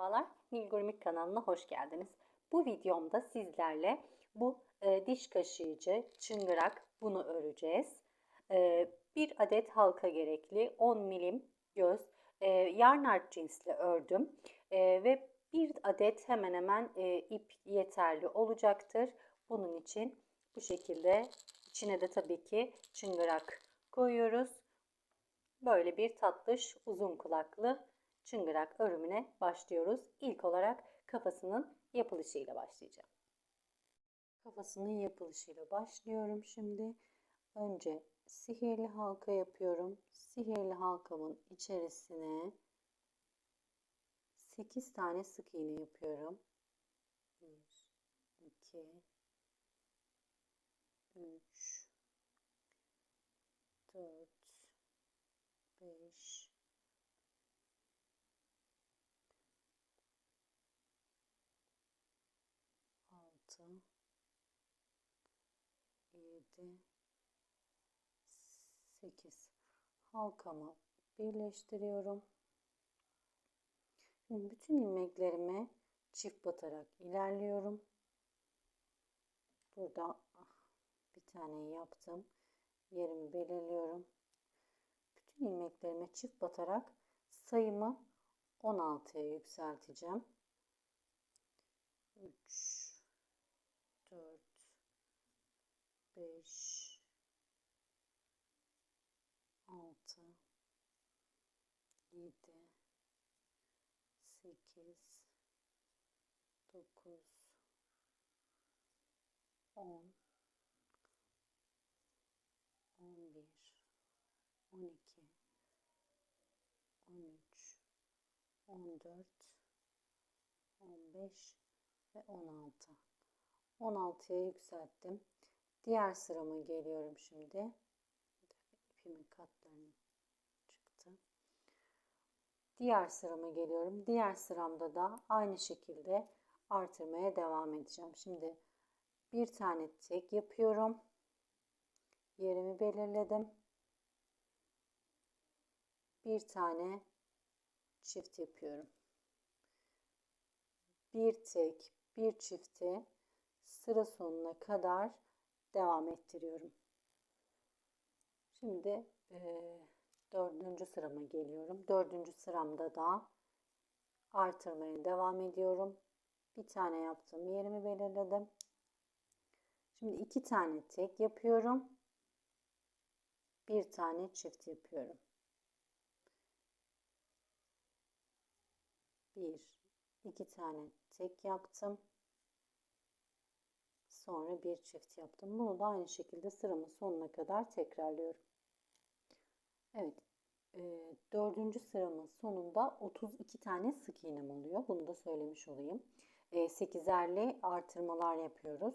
Merhabalar, Nilgurmik kanalına hoş geldiniz. Bu videomda sizlerle bu e, diş kaşıyıcı, çıngırak bunu öreceğiz. E, bir adet halka gerekli, 10 milim göz, e, yarnart cinsli ördüm e, ve bir adet hemen hemen e, ip yeterli olacaktır. Bunun için bu şekilde içine de tabii ki çıngırak koyuyoruz. Böyle bir tatlış uzun kulaklı çıngırak örümüne başlıyoruz. İlk olarak kafasının yapılışıyla başlayacağım. Kafasının yapılışıyla başlıyorum şimdi. Önce sihirli halka yapıyorum. Sihirli halkamın içerisine 8 tane sık iğne yapıyorum. 1 2 3 4 5 6 7 8 halkamı birleştiriyorum. Şimdi bütün ilmeklerimi çift batarak ilerliyorum. Burada bir tane yaptım. Yerimi belirliyorum. Bütün ilmeklerime çift batarak sayımı 16'ya yükselteceğim. 3 4 5 6 7 8 9 10 11 12 13 14 15 ve 16 16'ya yükselttim. Diğer sırama geliyorum şimdi. İpimin katlarını çıktı. Diğer sırama geliyorum. Diğer sıramda da aynı şekilde artırmaya devam edeceğim. Şimdi bir tane tek yapıyorum yerimi belirledim bir tane çift yapıyorum bir tek bir çifti sıra sonuna kadar devam ettiriyorum. Şimdi e, dördüncü sırama geliyorum. Dördüncü sıramda da artırmaya devam ediyorum. Bir tane yaptım. Yerimi belirledim. Şimdi iki tane tek yapıyorum. Bir tane çift yapıyorum. Bir, iki tane tek yaptım. Sonra bir çift yaptım. Bunu da aynı şekilde sıramın sonuna kadar tekrarlıyorum. Evet. E, dördüncü sıramın sonunda 32 tane sık iğnem oluyor. Bunu da söylemiş olayım. E, 8'erli artırmalar yapıyoruz.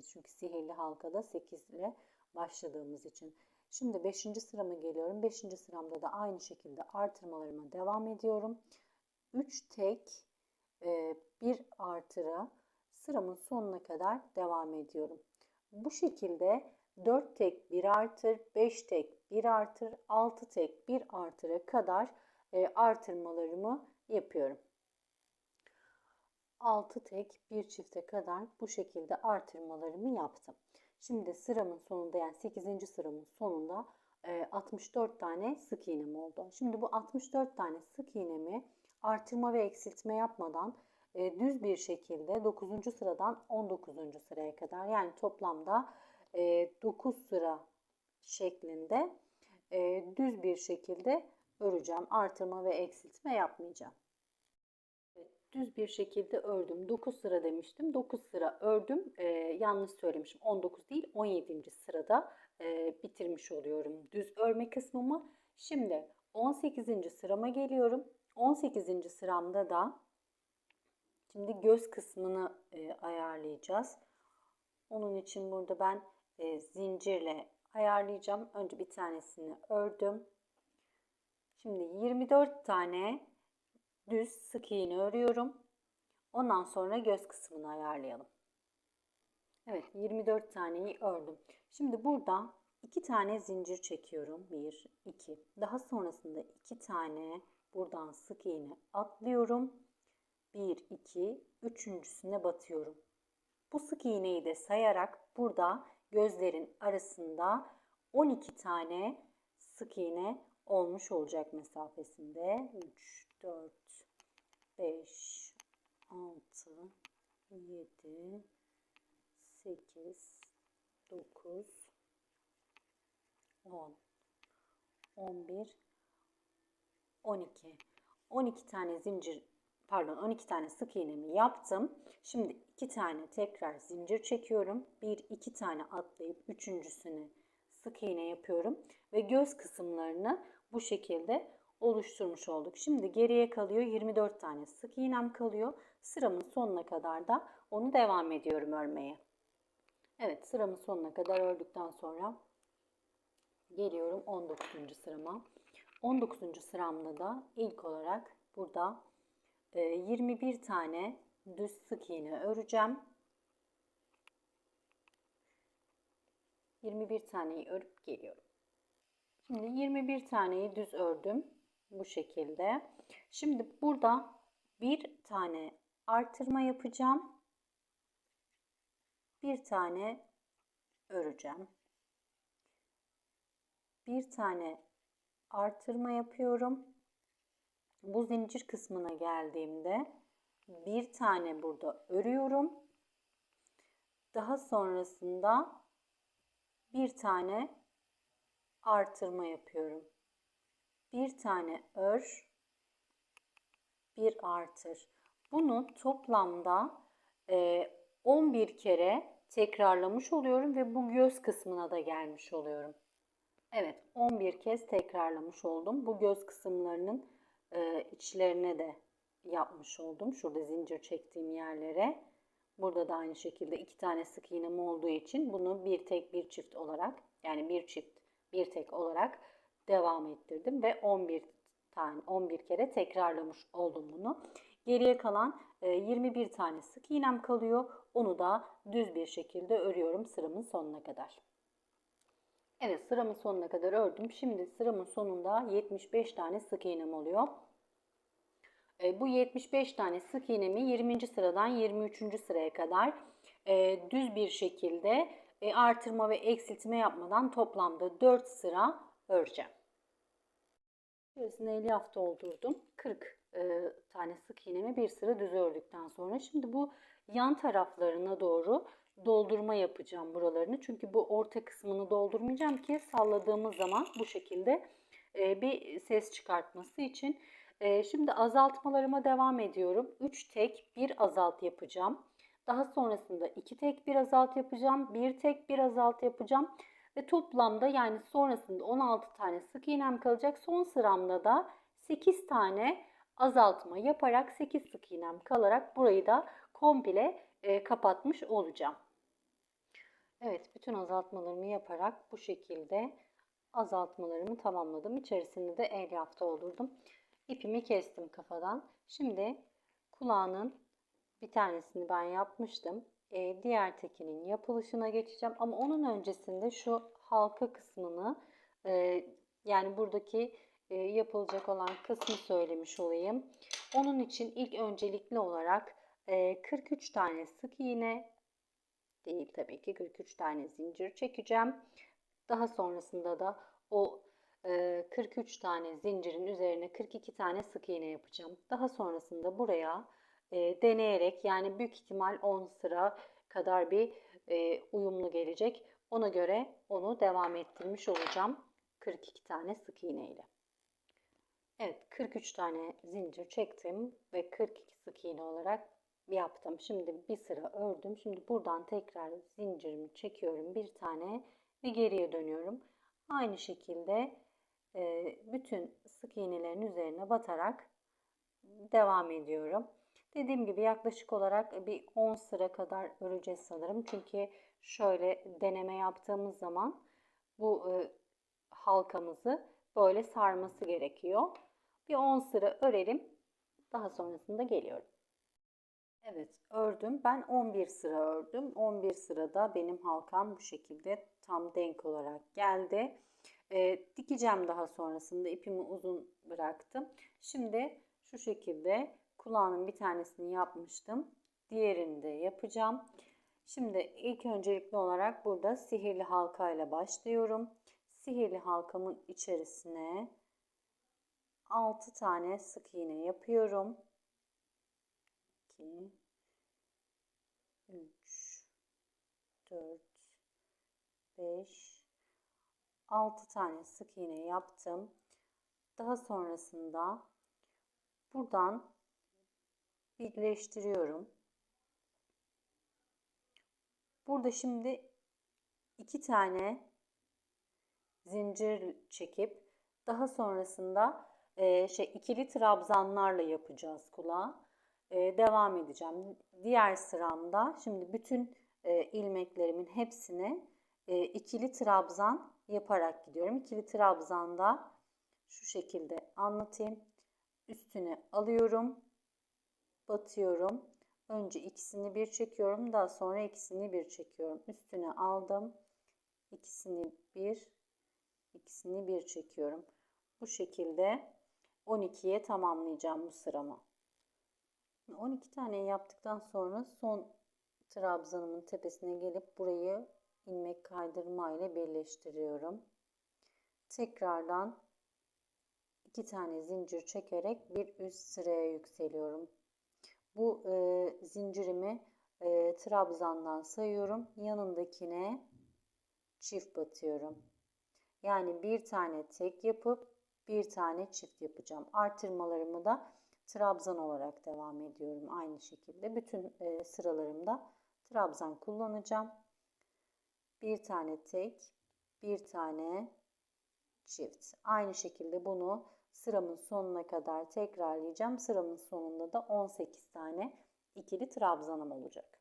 Çünkü sihirli halkada 8 ile başladığımız için. Şimdi 5. sırama geliyorum. 5. sıramda da aynı şekilde artırmalarıma devam ediyorum. 3 tek e, bir artıra sıramın sonuna kadar devam ediyorum. Bu şekilde 4 tek 1 artır, 5 tek 1 artır, 6 tek 1 artıra kadar e, artırmalarımı yapıyorum. 6 tek 1 çifte kadar bu şekilde artırmalarımı yaptım. Şimdi sıramın sonunda yani 8. sıramın sonunda 64 tane sık iğnem oldu. Şimdi bu 64 tane sık iğnemi artırma ve eksiltme yapmadan e, düz bir şekilde 9. sıradan 19. sıraya kadar yani toplamda e, 9 sıra şeklinde e, düz bir şekilde öreceğim. Artırma ve eksiltme yapmayacağım. Düz bir şekilde ördüm. 9 sıra demiştim. 9 sıra ördüm. E, yanlış söylemişim. 19 değil 17. sırada e, bitirmiş oluyorum düz örme kısmımı. Şimdi 18. sırama geliyorum. 18. sıramda da şimdi göz kısmını e, ayarlayacağız. Onun için burada ben e, zincirle ayarlayacağım. Önce bir tanesini ördüm. Şimdi 24 tane düz sık iğne örüyorum. Ondan sonra göz kısmını ayarlayalım. Evet 24 taneyi ördüm. Şimdi burada 2 tane zincir çekiyorum. 1, 2. Daha sonrasında 2 tane buradan sık iğne atlıyorum. 1, 2, üçüncüsüne batıyorum. Bu sık iğneyi de sayarak burada gözlerin arasında 12 tane sık iğne olmuş olacak mesafesinde. 3, 4, 5, 6, 7, 8, 9, 10, 11, 12. 12 tane zincir pardon 12 tane sık iğnemi yaptım. Şimdi 2 tane tekrar zincir çekiyorum. 1 2 tane atlayıp üçüncüsünü sık iğne yapıyorum ve göz kısımlarını bu şekilde oluşturmuş olduk. Şimdi geriye kalıyor 24 tane sık iğnem kalıyor. Sıramın sonuna kadar da onu devam ediyorum örmeye. Evet sıramın sonuna kadar ördükten sonra geliyorum 19. sırama. 19. sıramda da ilk olarak burada 21 e, tane düz sık iğne öreceğim. 21 taneyi örüp geliyorum. Şimdi 21 taneyi düz ördüm bu şekilde. Şimdi burada bir tane artırma yapacağım. Bir tane öreceğim. Bir tane artırma yapıyorum. Bu zincir kısmına geldiğimde bir tane burada örüyorum. Daha sonrasında bir tane artırma yapıyorum. Bir tane ör, bir artır. Bunu toplamda 11 kere tekrarlamış oluyorum ve bu göz kısmına da gelmiş oluyorum. Evet 11 kez tekrarlamış oldum. Bu göz kısımlarının e, içlerine de yapmış oldum. Şurada zincir çektiğim yerlere. Burada da aynı şekilde iki tane sık iğnem olduğu için bunu bir tek bir çift olarak yani bir çift bir tek olarak devam ettirdim ve 11 tane 11 kere tekrarlamış oldum bunu. Geriye kalan 21 e, tane sık iğnem kalıyor. Onu da düz bir şekilde örüyorum sıramın sonuna kadar. Evet sıramın sonuna kadar ördüm. Şimdi sıramın sonunda 75 tane sık iğnem oluyor. E, bu 75 tane sık iğnemi 20. sıradan 23. sıraya kadar e, düz bir şekilde artırma ve eksiltme yapmadan toplamda 4 sıra öreceğim. İçerisine 50 hafta doldurdum. 40 e, tane sık iğnemi bir sıra düz ördükten sonra şimdi bu yan taraflarına doğru doldurma yapacağım buralarını. Çünkü bu orta kısmını doldurmayacağım ki salladığımız zaman bu şekilde e, bir ses çıkartması için. E, şimdi azaltmalarıma devam ediyorum. 3 tek bir azalt yapacağım. Daha sonrasında 2 tek bir azalt yapacağım. 1 tek bir azalt yapacağım. Ve toplamda yani sonrasında 16 tane sık iğnem kalacak. Son sıramda da 8 tane azaltma yaparak 8 sık iğnem kalarak burayı da komple e, kapatmış olacağım. Evet bütün azaltmalarımı yaparak bu şekilde azaltmalarımı tamamladım. İçerisinde de el yafta olurdum. İpimi kestim kafadan. Şimdi kulağının bir tanesini ben yapmıştım. Ee, diğer tekinin yapılışına geçeceğim. Ama onun öncesinde şu halka kısmını e, yani buradaki e, yapılacak olan kısmı söylemiş olayım. Onun için ilk öncelikli olarak 43 e, tane sık iğne değil tabii ki 43 tane zincir çekeceğim. Daha sonrasında da o 43 tane zincirin üzerine 42 tane sık iğne yapacağım. Daha sonrasında buraya deneyerek yani büyük ihtimal 10 sıra kadar bir uyumlu gelecek. Ona göre onu devam ettirmiş olacağım 42 tane sık iğne ile. Evet 43 tane zincir çektim ve 42 sık iğne olarak yaptım. Şimdi bir sıra ördüm. Şimdi buradan tekrar zincirimi çekiyorum bir tane ve geriye dönüyorum. Aynı şekilde e, bütün sık iğnelerin üzerine batarak devam ediyorum. Dediğim gibi yaklaşık olarak bir 10 sıra kadar öreceğiz sanırım. Çünkü şöyle deneme yaptığımız zaman bu e, halkamızı böyle sarması gerekiyor. Bir 10 sıra örelim. Daha sonrasında geliyorum. Evet ördüm. Ben 11 sıra ördüm. 11 sırada benim halkam bu şekilde tam denk olarak geldi. E, dikeceğim daha sonrasında ipimi uzun bıraktım. Şimdi şu şekilde kulağının bir tanesini yapmıştım. Diğerini de yapacağım. Şimdi ilk öncelikli olarak burada sihirli halka ile başlıyorum. Sihirli halkamın içerisine 6 tane sık iğne yapıyorum. 2 3 4 5 6 tane sık iğne yaptım. Daha sonrasında buradan birleştiriyorum. Burada şimdi iki tane zincir çekip daha sonrasında e, şey ikili trabzanlarla yapacağız kulağı. E, devam edeceğim. Diğer sıramda şimdi bütün e, ilmeklerimin hepsini e, ikili trabzan yaparak gidiyorum. İkili trabzanda şu şekilde anlatayım. Üstüne alıyorum, batıyorum. Önce ikisini bir çekiyorum, daha sonra ikisini bir çekiyorum. Üstüne aldım, ikisini bir, ikisini bir çekiyorum. Bu şekilde 12'ye tamamlayacağım bu sıramı. 12 tane yaptıktan sonra son trabzanımın tepesine gelip burayı ilmek kaydırma ile birleştiriyorum. Tekrardan iki tane zincir çekerek bir üst sıraya yükseliyorum. Bu e, zincirimi e, trabzandan sayıyorum. Yanındakine çift batıyorum. Yani bir tane tek yapıp bir tane çift yapacağım. Artırmalarımı da trabzan olarak devam ediyorum aynı şekilde. Bütün e, sıralarımda trabzan kullanacağım. Bir tane tek, bir tane çift. Aynı şekilde bunu sıramın sonuna kadar tekrarlayacağım. Sıramın sonunda da 18 tane ikili trabzanım olacak.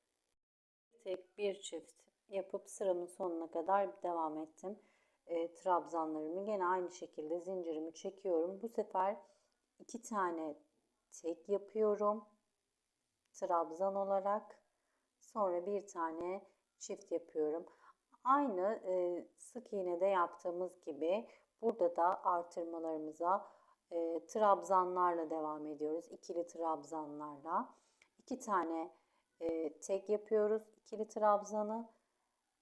Tek bir çift yapıp sıramın sonuna kadar devam ettim. E, trabzanlarımı gene aynı şekilde zincirimi çekiyorum. Bu sefer iki tane tek yapıyorum. Trabzan olarak. Sonra bir tane çift yapıyorum. Aynı e, sık iğnede yaptığımız gibi burada da artırmalarımıza e, trabzanlarla devam ediyoruz. İkili trabzanlarla. iki tane e, tek yapıyoruz. ikili trabzanı.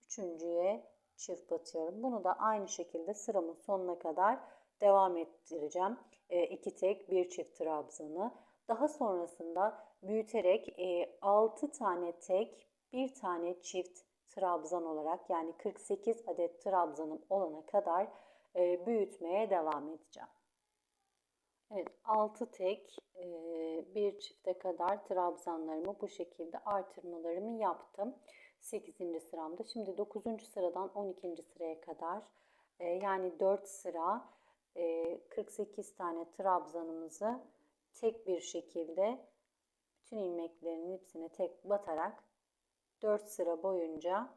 Üçüncüye çift batıyorum. Bunu da aynı şekilde sıramın sonuna kadar devam ettireceğim. E, iki tek bir çift trabzanı. Daha sonrasında büyüterek e, 6 tane tek bir tane çift trabzan olarak yani 48 adet trabzanım olana kadar e, büyütmeye devam edeceğim. Evet 6 tek e, bir çifte kadar trabzanlarımı bu şekilde artırmalarımı yaptım. 8. sıramda. Şimdi 9. sıradan 12. sıraya kadar e, yani 4 sıra 48 tane trabzanımızı tek bir şekilde bütün ilmeklerin hepsine tek batarak 4 sıra boyunca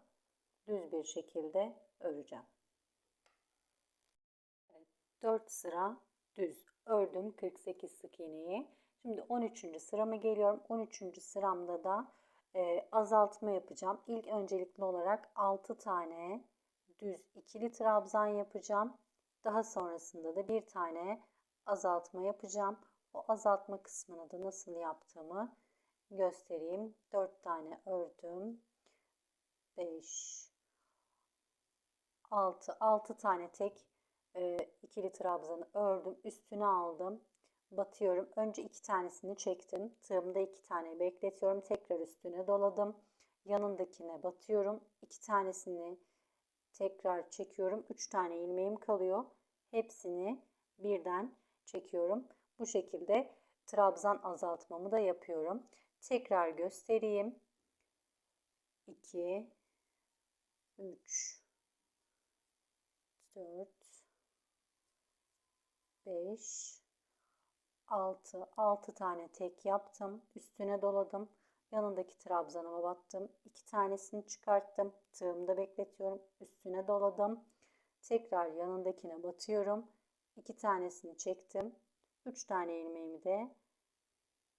düz bir şekilde öreceğim. 4 sıra düz ördüm 48 sık iğneyi. Şimdi 13. sırama geliyorum. 13. sıramda da e, azaltma yapacağım. İlk öncelikli olarak 6 tane düz ikili trabzan yapacağım. Daha sonrasında da bir tane azaltma yapacağım. O azaltma kısmını da nasıl yaptığımı göstereyim. 4 tane ördüm. 5 6 6 tane tek e, ikili trabzanı ördüm. Üstüne aldım. Batıyorum. Önce iki tanesini çektim. Tığımda iki tane bekletiyorum. Tekrar üstüne doladım. Yanındakine batıyorum. İki tanesini tekrar çekiyorum. Üç tane ilmeğim kalıyor. Hepsini birden çekiyorum. Bu şekilde trabzan azaltmamı da yapıyorum. Tekrar göstereyim. 2 3 4 5 6 6 tane tek yaptım. Üstüne doladım. Yanındaki trabzanıma battım. 2 tanesini çıkarttım. Tığımda bekletiyorum. Üstüne doladım. Tekrar yanındakine batıyorum. 2 tanesini çektim. 3 tane ilmeğimi de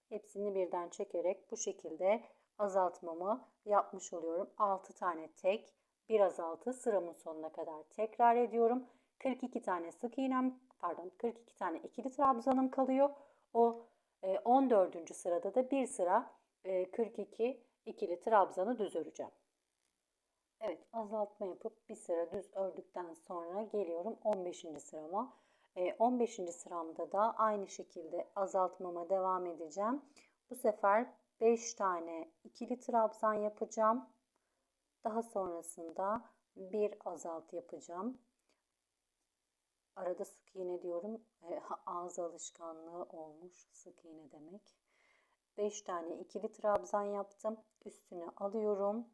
hepsini birden çekerek bu şekilde azaltmamı yapmış oluyorum. 6 tane tek, bir azaltı sıramın sonuna kadar tekrar ediyorum. 42 tane sık iğnem, pardon 42 tane ikili trabzanım kalıyor. O E, 14. sırada da bir sıra e, 42 ikili trabzanı düz öreceğim. Evet azaltma yapıp bir sıra düz ördükten sonra geliyorum 15. sırama. E, 15. sıramda da aynı şekilde azaltmama devam edeceğim. Bu sefer 5 tane ikili trabzan yapacağım. Daha sonrasında bir azalt yapacağım. Arada sık iğne diyorum. E, ağız alışkanlığı olmuş sık iğne demek. 5 tane ikili trabzan yaptım. Üstüne alıyorum.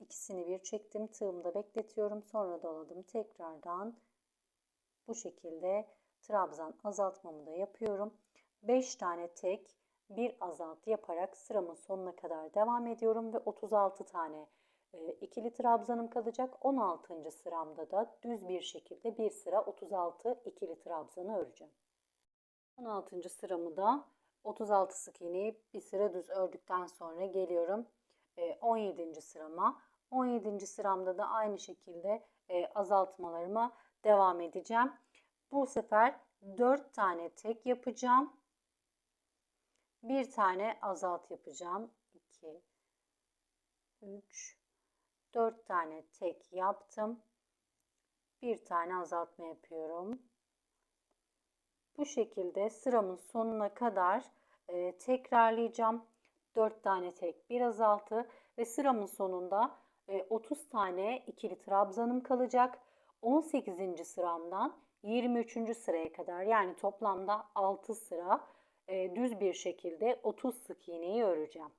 İkisini bir çektim. Tığımda bekletiyorum. Sonra doladım. Tekrardan bu şekilde trabzan azaltmamı da yapıyorum. 5 tane tek bir azaltı yaparak sıramın sonuna kadar devam ediyorum ve 36 tane ikili trabzanım kalacak. 16. sıramda da düz bir şekilde bir sıra 36 ikili trabzanı öreceğim. 16. sıramı da 36 sık iğneyi bir sıra düz ördükten sonra geliyorum 17. E, sırama. 17. sıramda da aynı şekilde e, azaltmalarıma devam edeceğim. Bu sefer 4 tane tek yapacağım. Bir tane azalt yapacağım. 2 3 4 tane tek yaptım. Bir tane azaltma yapıyorum. Bu şekilde sıramın sonuna kadar e, tekrarlayacağım. 4 tane tek bir azaltı ve sıramın sonunda e, 30 tane ikili trabzanım kalacak. 18. sıramdan 23. sıraya kadar yani toplamda 6 sıra e, düz bir şekilde 30 sık iğneyi öreceğim.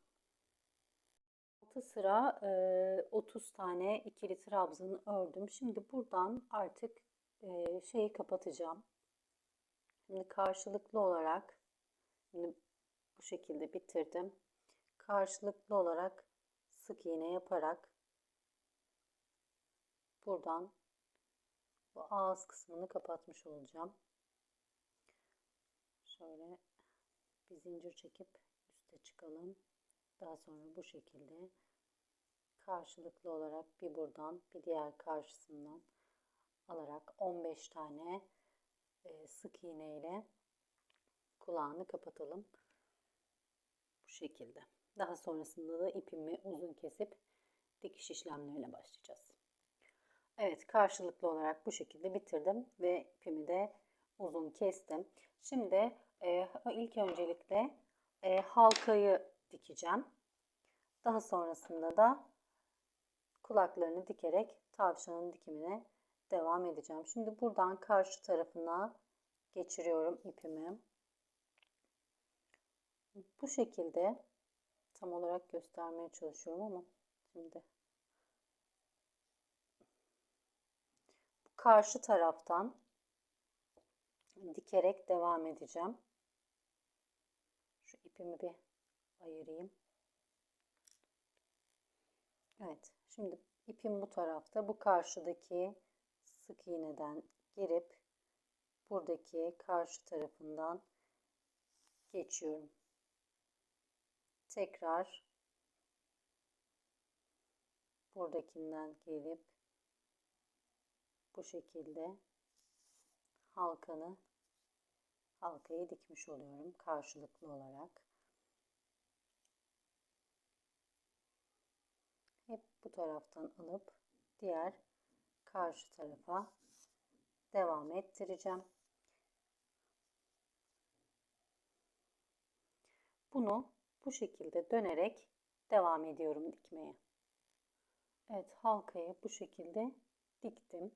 6 sıra e, 30 tane ikili trabzanı ördüm. Şimdi buradan artık şeyi kapatacağım. Şimdi karşılıklı olarak şimdi bu şekilde bitirdim. Karşılıklı olarak sık iğne yaparak buradan bu ağız kısmını kapatmış olacağım. Şöyle bir zincir çekip üste çıkalım. Daha sonra bu şekilde karşılıklı olarak bir buradan bir diğer karşısından alarak 15 tane e, sık iğne ile kulağını kapatalım. Bu şekilde. Daha sonrasında da ipimi uzun kesip dikiş işlemlerine başlayacağız. Evet karşılıklı olarak bu şekilde bitirdim ve ipimi de uzun kestim. Şimdi e, ilk öncelikle e, halkayı dikeceğim. Daha sonrasında da kulaklarını dikerek tavşanın dikimine devam edeceğim. Şimdi buradan karşı tarafına geçiriyorum ipimi. Bu şekilde tam olarak göstermeye çalışıyorum ama şimdi karşı taraftan dikerek devam edeceğim. Şu ipimi bir ayırayım. Evet. Şimdi ipim bu tarafta. Bu karşıdaki sık iğneden girip buradaki karşı tarafından geçiyorum. Tekrar buradakinden gelip bu şekilde halkanı halkayı dikmiş oluyorum karşılıklı olarak. Bu taraftan alıp diğer karşı tarafa devam ettireceğim. Bunu bu şekilde dönerek devam ediyorum dikmeye. Evet halkayı bu şekilde diktim.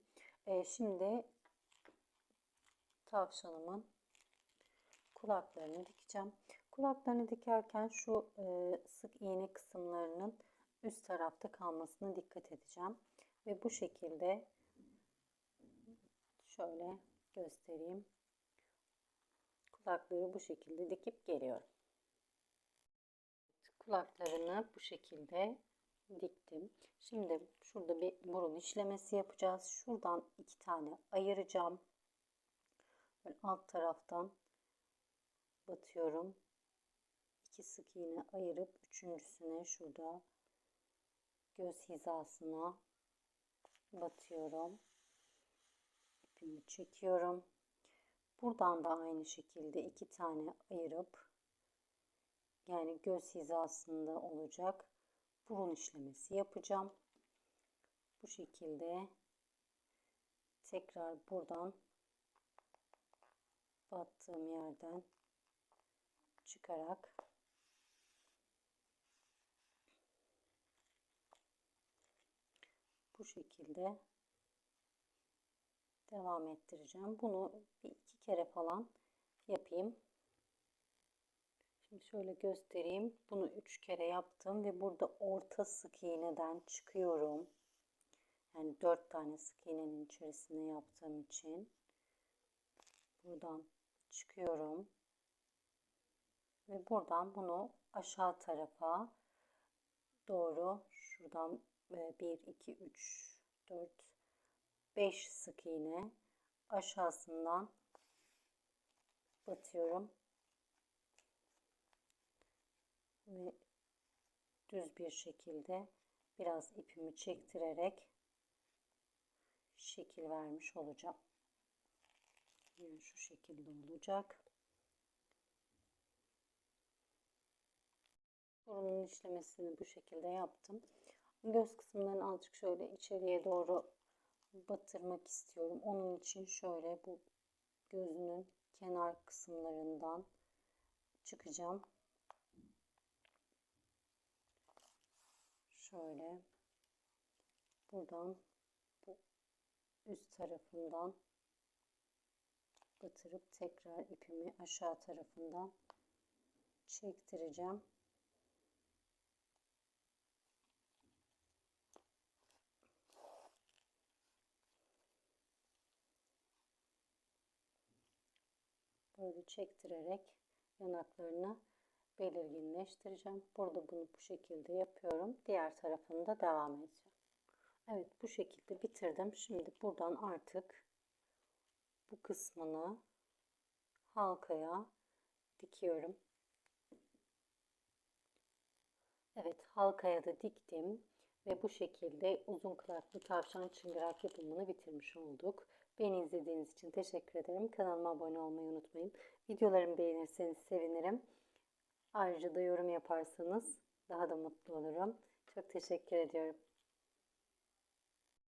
Ee, şimdi tavşanımın kulaklarını dikeceğim. Kulaklarını dikerken şu e, sık iğne kısımlarının üst tarafta kalmasına dikkat edeceğim. Ve bu şekilde şöyle göstereyim. Kulakları bu şekilde dikip geliyorum. Kulaklarını bu şekilde diktim. Şimdi şurada bir burun işlemesi yapacağız. Şuradan iki tane ayıracağım. Böyle alt taraftan batıyorum. İki sık iğne ayırıp üçüncüsüne şurada göz hizasına batıyorum. İpimi çekiyorum. Buradan da aynı şekilde iki tane ayırıp Yani göz hizasında olacak. Burun işlemesi yapacağım. Bu şekilde tekrar buradan battığım yerden çıkarak bu şekilde devam ettireceğim. Bunu bir iki kere falan yapayım. Şimdi şöyle göstereyim. Bunu üç kere yaptım ve burada orta sık iğneden çıkıyorum. Yani dört tane sık iğnenin içerisine yaptığım için buradan çıkıyorum. Ve buradan bunu aşağı tarafa doğru şuradan 1, 2, 3, 4, 5 sık iğne aşağısından batıyorum. Ve düz bir şekilde biraz ipimi çektirerek şekil vermiş olacağım. Yani şu şekilde olacak. Burunun işlemesini bu şekilde yaptım. Göz kısımlarını azıcık şöyle içeriye doğru batırmak istiyorum. Onun için şöyle bu gözünün kenar kısımlarından çıkacağım. Şöyle buradan bu üst tarafından batırıp tekrar ipimi aşağı tarafından çektireceğim. Böyle çektirerek yanaklarını belirginleştireceğim. Burada bunu bu şekilde yapıyorum. Diğer tarafını da devam edeceğim. Evet bu şekilde bitirdim. Şimdi buradan artık bu kısmını halkaya dikiyorum. Evet halkaya da diktim ve bu şekilde uzun kulaklı tavşan çıngırak yapımını bitirmiş olduk. Beni izlediğiniz için teşekkür ederim. Kanalıma abone olmayı unutmayın. Videolarımı beğenirseniz sevinirim. Ayrıca da yorum yaparsanız daha da mutlu olurum. Çok teşekkür ediyorum.